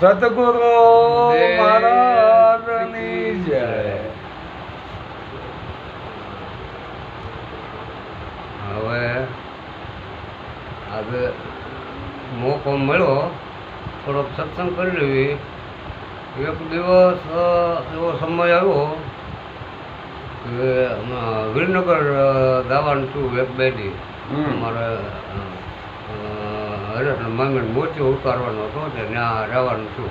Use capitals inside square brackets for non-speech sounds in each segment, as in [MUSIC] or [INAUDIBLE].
સતગુરુ જય મહારાજની જય. હવે આજે મોકો મળ્યો થોડોક સત્સંગ કરી લેવી. એક દિવસ એવો સમય આવ્યો કે વિરનગર જવાનું છું એક બે દી અમારે હરેશ મંગળ મોતી ઉતારવાનો હતો તે ત્યાં રહેવાનું છું.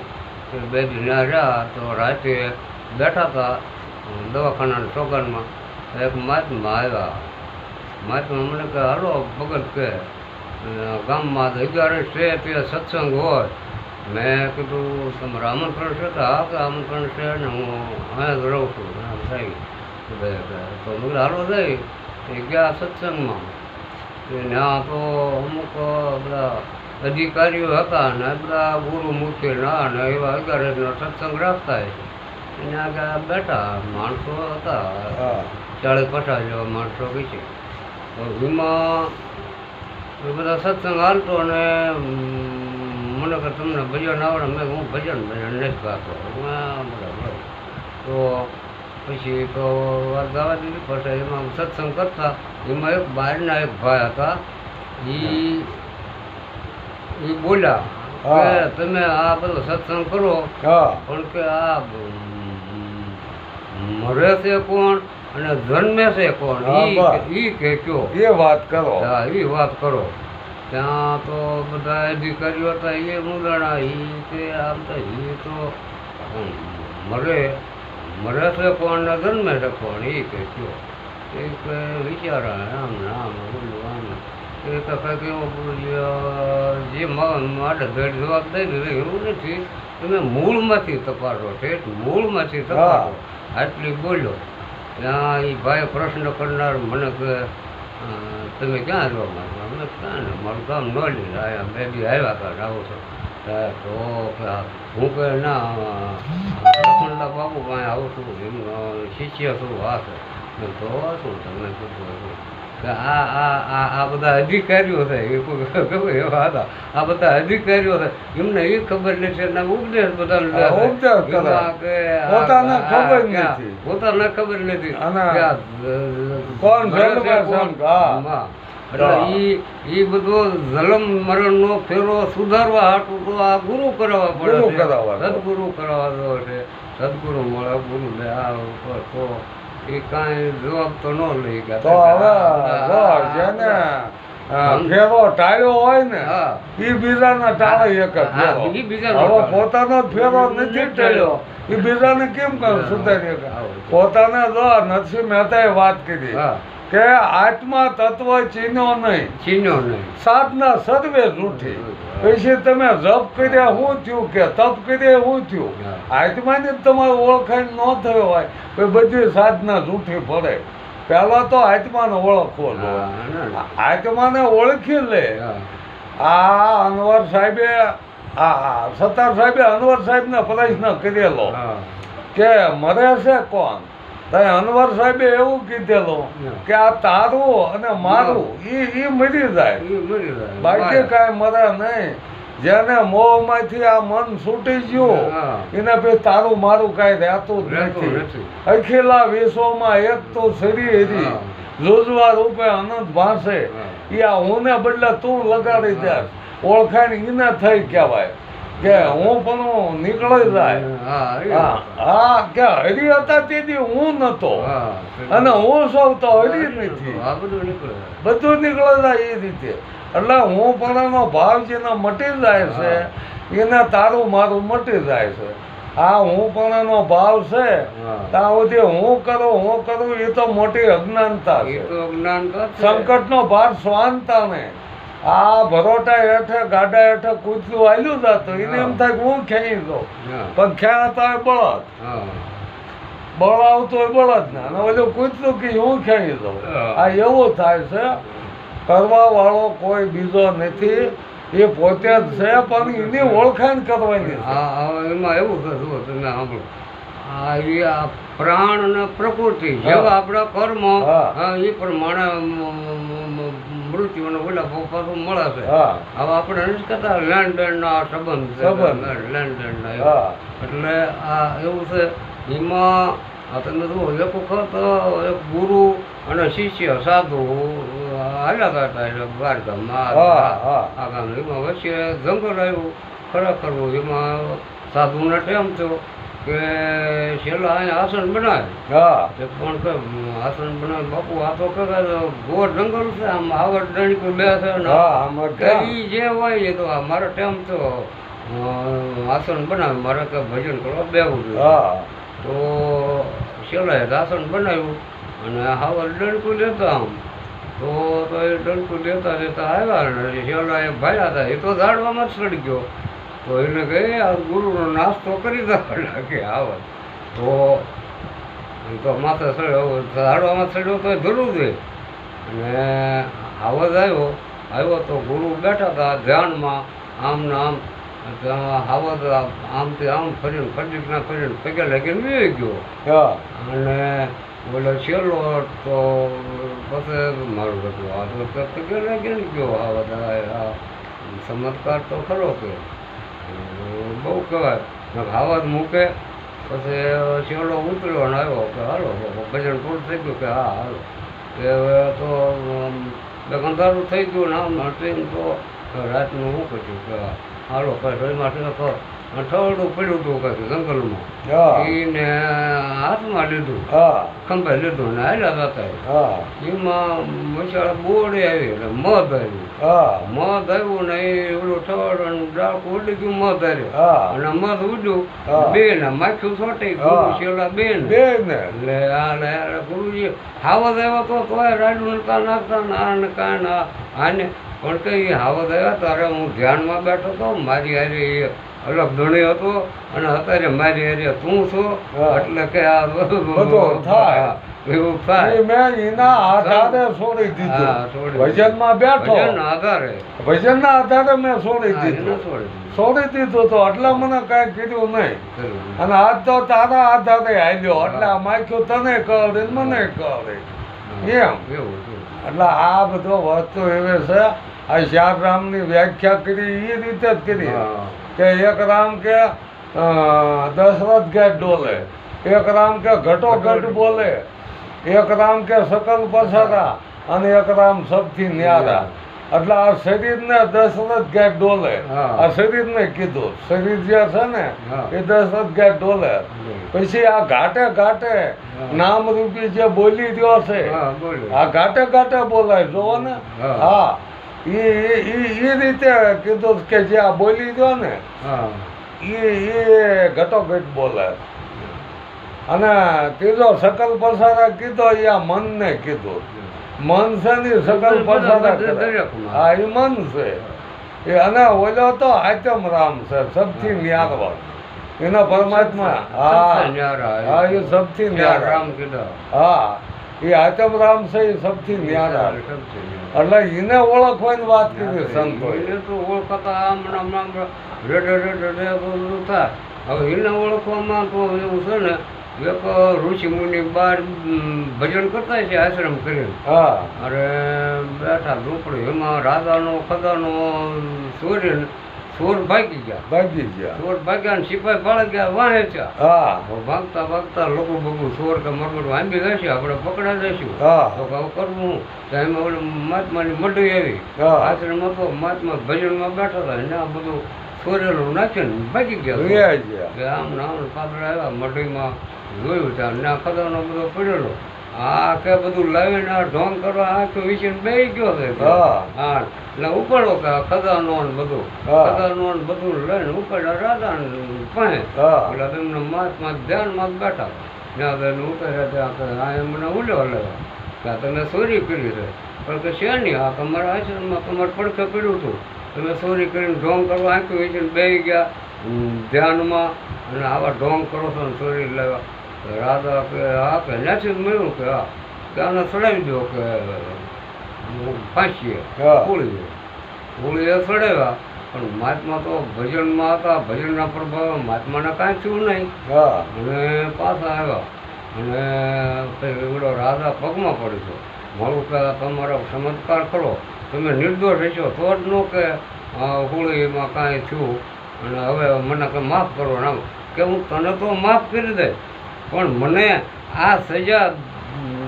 તો બે દી ત્યાં રહ્યા તો રાતે બેઠા હતા દવાખાનાના ચોગાનમાં એક મહાત્મા આવ્યા. મહાત્મા મને કે હાલો ભગત કે ગામમાં અગિયાર છે તે સત્સંગ હોય. મેં કીધું, તમારે આમંત્રણ છે? કે હા, કે આમંત્રણ છે ને હું અહીંયા રહું છું. એમ થઈ તો મેં હાલો જઈ. ગયા સત્સંગમાં. ત્યાં તો અમુક બધા અધિકારીઓ હતા ને બધા ગુરુ ના અને એવા અગિયાર સત્સંગ રાખતા એને આગળ બેઠા માણસો હતા. ચાળીસ પચાસ જેવા માણસો કહે છે તો એમાં એ બધા સત્સંગ હાલતો અને મને કે તમને ભજન આવડે? મેં હું ભજન ભજન નથી ગાતો. તો પછી તો વાત ગાવા દીધી પછી એમાં સત્સંગ કરતા. એમાં એક બહારના એક ભાઈ હતા. એ એ બોલ્યા કે તમે આ બધો સત્સંગ કરો. પણ કે આ મરે છે કોણ અને જન્મે છે કોણ? ઈ બસ. કે કયો એ વાત કરો. હા એ વાત કરો. ત્યાં તો બધા અધિકારીઓ હતા એ મુદાણા એ કે આમ તો એ તો મરે મરે છે કોણ ને જન્મે છે કોણ? એ કે કયો એ કે વિચારા આમ ને આમ બોલ્યું આમ. એ કંઈક બોલ્યો જે મા- માટે ધડ જવાબ દઈ ને એવું નથી. તમે મૂળમાંથી તપાસો ઠેઠ મૂળમાંથી તપાસો. આટલી બોલ્યો. ત્યાં એ ભાઈ પ્રશ્ન કરનાર મને કે તમે ક્યાં જવા માંગો અમે ક્યાં ને? મારું કામ ન લીધા અહીંયા બે બી આવ્યા હતા આવું છો. તો હું કે ના લખણલા બાબુ પાસે આવું છું. એમનો શિષ્ય છું? આ છે તો શું? તમે કીધું કે આ આ આ આ બધા અધિકારીઓ છે એ ખબર એવા હતા. આ બધા અધિકારીઓ છે. એમને એ ખબર નથી એના ઉપદેશ બધા પોતાને ખબર નથી. પોતાને ખબર નથી. કોણ. એટલે બધો જલમ મરણનો ફેરો સુધારવા હાટું તો આ ગુરુ કરાવવા પડે સદગુરુ કરાવવા છે. સદગુરુ મળે ગુરુ આ ઉપર તો એ કાંઈ જવાબ તો ન લઈ ગયા. તો હવે જો જેને ફેરો ટાળ્યો હોય ને. એ બીજાના ટાળે એક જ ફેરો હવે પોતાનો ફેરો નથી ટાળ્યો. એ બીજાને કેમ કર સુધારી. પોતાને જો નરસિંહ મહેતાએ વાત કરી. હા. કે આત્મા તત્વ ચીનો નહીં. ચીન્યો નહીં. સાધના સર્વે રૂઠી. પછી તમે જપ કર્યા શું થયું કે તપ કર્યા શું થયું? આત્માની તમારે ઓળખાણ ન થયો હોય તો બધી સાધના રૂઠી પડે પહેલા તો આત્માને ઓળખવો. આત્માને ઓળખી લે. આ અનવર સાહેબે આ સત્તાર સાહેબે અનવર સાહેબને પ્રશ્ન કરેલો. કે મરે છે કોણ? અનવર સાહેબે એવું કીધેલું કે આ તારું અને મારું એ એ મરી જાય. બાકી કાંઈ મરે નહીં. જેને મોહમાંથી આ મન છૂટી ગયું એને પછી તારું મારું કાંઈ રહેતું જ નથી. અખિલા વિશ્વમાં એક તો શરીર હરી હા. જોજવા રૂપે અનંત ભાસે એ આ હુંને બદલે તું લગાડી દે ઓળખાણ એને થઈ કહેવાય. કે હું પણ નીકળી જાય. હા કે હરી હતા તેથી હું નતો. અને હું સૌ તો હરી નથી. બધું નીકળે. જાય એ રીતે. એટલે હું પણાનો ભાવ જેને મટી જાય છે એને તારું મારું મટી જાય છે. આ હું પણાનો ભાવ છે ત્યાં સુધી હું કરું હું કરું એ તો મોટી અજ્ઞાનતા સંકટ છે. સંકટનો ભાર સ્વાનતા ને આ ભરોટા હેઠે ગાડા હેઠે કૂદતું આલ્યું તો એને એમ થાય કે હું ખેંચી દઉં પણ ખેંચતા હોય બળદ. હા. બળ આવતો હોય બળદ ને અને બધું કૂદતું કે હું ખેંચી દઉં આ એવું થાય છે. કરવા વાળો કોઈ બીજો નથી. એ પોતે જ છે પણ એની ઓળખાણ કરવાની એમાં એવું છે તમે સાંભળો. આ એ આ પ્રાણ અને પ્રકૃતિ જેવા આપણા કર્મ એ પ્રમાણે મ- મ- મ- મૃત્યુ ઓલા બહુ મળે છે. હવે આપણે નથી લેન્ડના સંબંધ છે. સંબંધ. લેન્ડના એટલે આ એવું છે એમાં આ તમે જુઓ એક વખત એક ગુરુ અને શિષ્ય સાધુ હાલ્યા કરતા એટલે દ્વારકામાં હા, હા. આ ગામ એમાં વચ્ચે જંગલ આવ્યું ખરેખર એમાં સાધુને ટેમ થયો. કે છેલ્લા અહીંયા આસન બનાવે. હા. તે પણ કે આસન બનાવે બાપુ આ તો કે ગોળ જંગલ છે આમ આવડ દણી કોઈ બે છે હા આમાં કઈ જે હોય એ તો મારો ટાઈમ તો આસન બનાવે મારે કે ભજન કરવા બેવું જોઈએ. હા. તો છેલ્લે આસન બનાવ્યું અને હાવર ડણકું લેતા આમ. તો તો એ ડણકું લેતા લેતા આવ્યા ને છેલ્લા એ ભાઈ હતા એ તો ઝાડવામાં જ ચડી ગયો. તો એને કહે આ ગુરુનો નાસ્તો કરી દો. [LAUGHS] કે આવે. તો તો માથે ઝાડવામાં ચડ્યો તો જરૂર છે અને આવાજ આવ્યો આવ્યો તો ગુરુ બેઠા હતા ધ્યાનમાં આમ ને આમ હાવદ આમથી આમ ફરીને ફરીને ફરીને પગે લાગીને વી ગયો. અને બોલો છેલ્લો તો પછી મારું બધું આ તો પગે લાગીને ગયો આ બધા ચમત્કાર તો ખરો કે. બહુ કહેવાય હાવદ મૂકે, પછી છેલ્લો ઉતર્યો અને આવ્યો કે હાલો, ભજન પૂરું થઈ ગયું કે હા, હાલો. કે હવે તો અંધારું થઈ ગયું ને આમ, ટ્રેન તો રાતનું શું કર્યું કે હાલો કઈ રહીમાં તો ઠવડું પડ્યું હતું કંઈક જંગલમાં. એને હાથમાં લીધું. ખંભે લીધું ને હાલ્યા જતા એમાં મસાલા બોડે આવી એટલે મધ આવ્યું. મધ આવ્યું ને એ ઓલું ઠવડ અને ઉડી ગયું મધ આવ્યું અને મધ ઉડ્યું. બે ને માખ્યું છોટી. છેલ્લા બે ને એટલે આ ગુરુજી હાવદ આવ્યો તો તોય રાડું નતા નાખતા ને આ ને કાંઈ ને આ. આને પણ કઈ હાવત આવ્યા તારે હું ધ્યાનમાં બેઠો તો મારી હારે એ અલગ ધણી હતો અને અત્યારે મારી હારે તું છો એટલે કે આ બધું થાય. એવું થાય. મેં એના આધારે છોડી દીધું. ભજનમાં બેઠો. આધારે. ભજનના આધારે મેં છોડી દીધું. છોડી દીધું. તો એટલે મને કાંઈ કીધું નહીં. અને આજ તો તારા આધારે હાલ્યો એટલે આ માખ્યું તને કરે મને કરે એમ. એટલે આ બધો વસ્તુ એવે છે. આ ચાર રામની વ્યાખ્યા કરી એ રીતે જ કરી. કે એક રામ કે દશરથ ગેટ ડોલે એક રામ કે ઘટો ઘટ બોલે એક રામ કે સકલ પસારા અને એક રામ સબથી ન્યારા. એટલે આ શરીરને દશરથ ગાય ડોલે. આ શરીરને કીધું. શરીર જે છે ને એ દશરથ ગાય ડોલે. પછી આ ઘાટે ઘાટે નામરૂપી જે બોલી રહ્યો છે. આ ઘાટે ઘાટે બોલાય જોવો ને. હા. ઈ ઈ રીતે કીધું કે જે આ બોલી રહ્યો ને હા. એ ઈ ઘટોઘટ બોલે. અને ત્રીજો સકલ પસારા કીધો એ આ મનને કીધું. મન છે ને સકલ પસારા હા એ મન છે. એ અને ઓલો તો આત્મ રામ છે સબથી ન્યારવા એના પરમાત્મા હા. હા એ સબથી ન્યાર રામ કીધા. હા એ આત્મ રામ છે એ સબથી ન્યારા. એટલે એને ઓળખવાની વાત કરી સંતો એને તો ઓળખાતા હમણાં રેડે રેડે રેડે બધું થાય. હવે એને ઓળખવામાં તો એવું છે ને એક ઋષિ મુનિ બાર ભજન કરતા છે આશ્રમ કરીને. હા. અરે બેઠા ઝૂંપડી એમાં રાધાનો ખદાનો સૂર્ય સોર ભાગી ગયા. ભાગી ગયા. સોર ભાગ્યા ને સિપાહી ભાળી ગયા વાહે છે. હા. ભાગતા ભાગતા લોકો બગુ સોર કે મરમર વાંબી લેશે આપણે પકડા જઈશું. હા. તો કહું કરવું તો એમાં ઓલું મહાત્માની મઢી આવી. હા. હતો તો મહાત્મા ભજનમાં બેઠા હતા. એને આ બધું સોરેલું ને ભાગી ગયા આમ ને આમ ને આવ્યા મઢીમાં જોયું ત્યાં. ના ખદાનો બધો પડેલો. આ કે બધું લાવીને આ ઢોંગ કરવા આખું વિશે બે ગયો છે. હા. ને ઉપાડો કે આ ખદાનો ને બધું. ખજાનો ને બધું લઈને ઉપાડ્યા રાજા ને પાસે. એટલે તેમને મહાત્મા ધ્યાનમાં જ બેઠા. ત્યાં બેન ઉતર્યા ત્યાં આ એમને ઉલ્યો લેવા કે તમે ચોરી કરી છે. પણ કે છે નહીં આ તમારા આશ્રમમાં તમારે પડખે પડ્યું હતું. તમે ચોરી કરીને ઢોંગ કરવા આંખ્યું વેચીને બે ગયા. ધ્યાનમાં. અને આવા ઢોંગ કરો છો ને ચોરી લેવા તો રાધા કે આ જ મળ્યું કે આ. કે આને ચડાવી દો કે ફાંસીએ હા. પૂળી એ ચડાવ્યા પણ મહાત્મા તો ભજનમાં હતા ભજનના પ્રભાવે મહાત્માને કાંઈ થયું નહીં. હા. અને પાછા આવ્યા. અને એવડો રાજા પગમાં પડ્યો ગયો મારું પહેલાં તમારો ચમત્કાર કરો. તમે નિર્દોષ હશો તો જ ન કે હોળીમાં કાંઈ થયું. અને હવે મને કે માફ કરો ને કે હું તને તો માફ કરી દે પણ મને આ સજા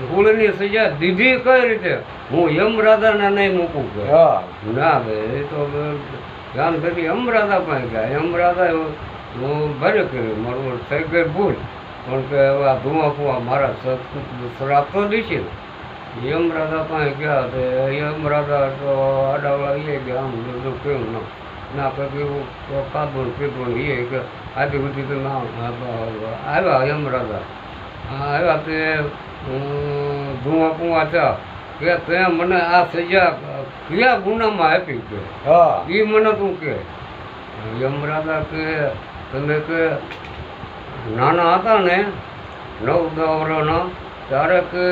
ફૂલની સજા દીધી કઈ રીતે? હું યમ રાજાને નહીં મૂકું કે? ના બે એ તો ગામ કરી અમરાદા પાસે ગયા. અમરાદા હું ભરે કર્યું મારું થઈ ગઈ ભૂલ પણ કે હવે આ ધુઆ ફુવા મારા શ્રાપ તો દીશે. યમરાજા પાસે ગયા તો યમરાજા તો આડાવાળા લઈ ગયા આમ બધું કેવું ના ના પછી પપ્પા કાબુલ પીપુલ એ કે આથી બધી તો ના આવ્યા યમરાજા આવ્યા તે ધુઆ કુવા થયા. કે તે મને આ સજા કયા ગુનામાં આપી કે? હા. એ મને તું કે. યમરાજા કે તમે કે નાના હતા ને નવ દવરોના ત્યારે કે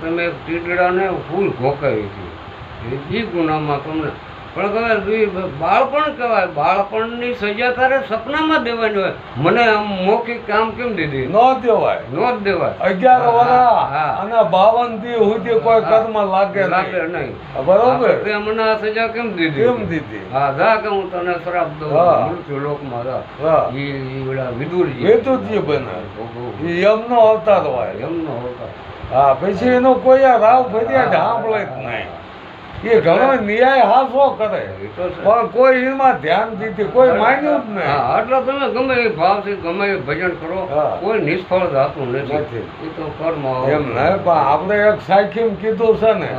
તમે ટીટડાને ફૂલ ભોકાવી હતી. એ ગુનામાં તમને પણ કહેવાય બાળપણ કહેવાય. બાળપણની સજા તારે સપનામાં દેવાની હોય. મને આમ મૌખિક કામ કેમ દીધી ન દેવાય. નો દેવાય. અગિયાર વર્ષ અને બાવન દી સુધી કોઈ કર્મ લાગે લાગે નહીં. બરોબર. તે મને આ સજા કેમ દીધી કેમ દીધી હા જા કે હું તને શ્રાપ દઉં. મૃત્યુ લોકમાં જા. ઈ પેલા વિદુરજી. વેદુજી બને. એમનો યમનો અવતાર હોય. એમનો અવતાર. હા પછી એનો કોઈ રાવ ફર્યા સાંભળે જ નહીં. એ ઘણો ન્યાય હાસો કરે. પણ કોઈ એમાં ધ્યાન દીધી કોઈ માન્યું જ નહીં. એટલે તમે ગમે એ ભાવથી ગમે એ ભજન કરો. કોઈ નિષ્ફળ જાતું નથી. એ તો કર્મ એમ નહીં પણ આપણે એક સાખીમ કીધું છે ને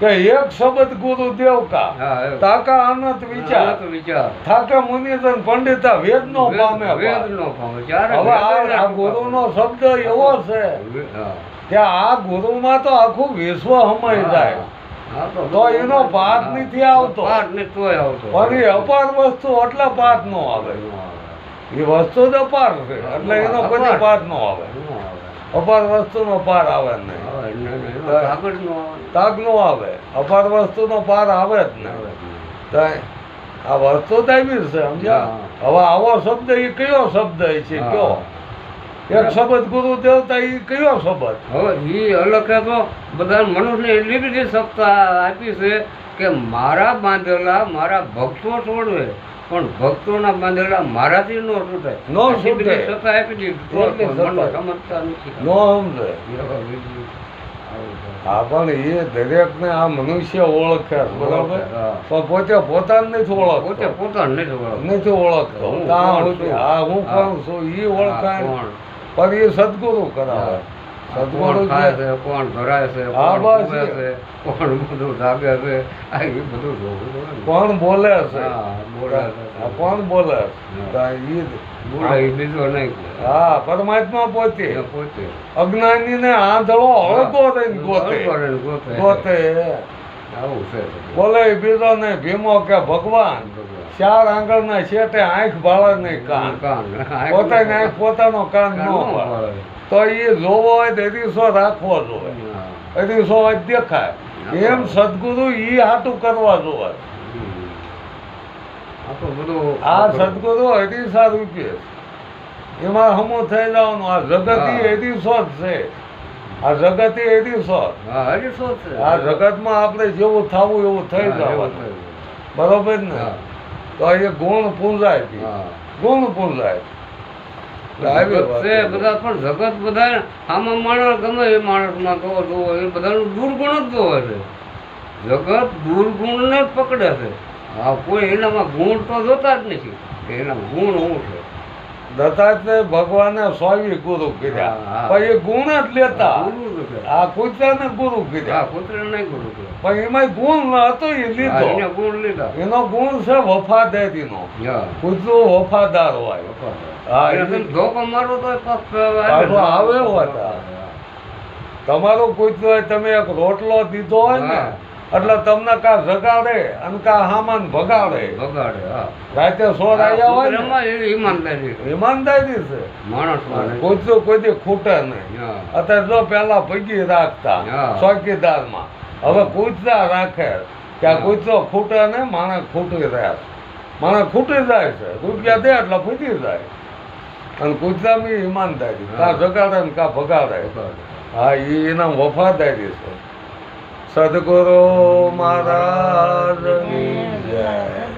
કે એક શબ્દ ગુરુ દેવ કા હા એ. તાકા અનંત વિચાર. વિચાર. થાકે મુનિજન પંડિતા વેદ નો પામે વેદ નો પામે. હવે આ ગુરુ નો શબ્દ એવો છે કે આ ગુરુમાં તો આખું વિશ્વ હમાઈ જાય. તો તો એનો ભાત. નથી આવતો. ભાત નથી આવતો. પણ અપાર વસ્તુ એટલે ભાત નો આવે. એ વસ્તુ જ અપાર છે. એટલે એનો પછી ભાત નો આવે. અપાર વસ્તુ નો પાર આવે નહીં. આવે ને આવે. તાગ નો આવે. અપાર વસ્તુ નો પાર આવે જ નહીં. જ આ વસ્તુ તો એવી છે સમજ્યા? હવે આવો શબ્દ એ કયો શબ્દ છે? કયો? એક શબ્દ ગુરુ દેવતા એ કયો શબ્દ? હવે એ અલગ તો બધા મનુષ્યને એટલી બધી સત્તા આપી છે કે મારા બાંધેલા મારા ભક્તો છોડવે પણ ભક્તોના બાંધેલા મારાથી નો છૂટે. નો છૂટે. સત્તા આપી દીધી. સમજતા નથી. નો સમજે. હા પણ એ દરેક ને આ મનુષ્ય ઓળખે બરાબર? પણ પોતે પોતાને નથી પોતે ઓળખતો. પોતાને નથી ઓળખ નથી ઓળખતો. હું હા હું કહું છું? એ ઓળખાય? પણ એ સદગુરુ કરાવે. સદગુરુ ખાય છે કોણ ધરાય છે કોણ છે કોણ બધું જાગે છે આ બધું. કોણ બોલે છે? બોલે કોણ બોલે. બોલે બીજો નહીં હા પરમાત્મા પોતે. પોતે. અજ્ઞાની ને આંધળો હળકો ગોતે. ગોતે. બોલે બીજો ને ભીમો કે ભગવાન. ચાર આંગળના શેઠે આંખ ભાળે નહીં કાન. કાન. પોતાને આંખ પોતાનો કાન ન ન. તો એ જોવો હોય તો એરીસો રાખવો જોઈએ. એરીસો દેખાય. એમ સદગુરુ એ હાટું કરવા જોવા. આ સદગુરુ અઢીસા રૂપિયે એમાં હમું થઈ જવાનું. આ જગત એ અઢીસો જ છે. આ જગત એ. હા છે. આ જગતમાં આપણે જેવું થવું એવું થઈ હા, જવાનું. બરોબર ને હા. તો એ ગુણ પૂંજાય. હા. ગુણ પૂંજાય. બધા પણ જગત બધા આમાં માણસ ગમે એ માણસમાં જોવો એ બધાનું દુર્ગુણ જ જોવે છે જગત દુર્ગુણને જ પકડે છે હા કોઈ એનામાં ગુણ તો જોતા જ નથી એના ગુણ શું છે દત્તાત્રેય ભગવાને સ્વામી ગુરુ કર્યા. પણ એ ગુણ જ લેતા. આ કુતરાને ગુરુ કર્યા પુત્ર ગુરુ પણ એમાં ગુણ ન હતો એ લીધો. ગુણ લીધા. એનો ગુણ છે વફાદારીનો. કૂતરું વફાદાર હોય. હા, ધોકો મારો તો આવે. હોતા. તમારું કૂતરું તમે એક રોટલો દીધો હોય ને. એટલે તમને કા જગાડે અને કા હામાન ભગાડે? ભગાડે હા. રાતે સો રાજા હોય ઈમાનદારી ઈમાનદારી છે? માણસમાં કોઈ તો કોઈ ખૂટે નહીં. હા. અત્યારે જો પેલા ભગી રાખતા. ચોકીદારમાં. હવે કૂતરા રાખે. કે આ હા. ખૂટે ને માણસ ખૂટી રહ્યા માણસ ખૂટી જાય છે. રૂપિયા દે એટલે ફૂટી જાય. અને કુદરામી ઈમાનદારી. કા જગાડે ને કા ભગાડે. હા એ એના વફાદારી છે. સદગુરુ મહારાજની જય.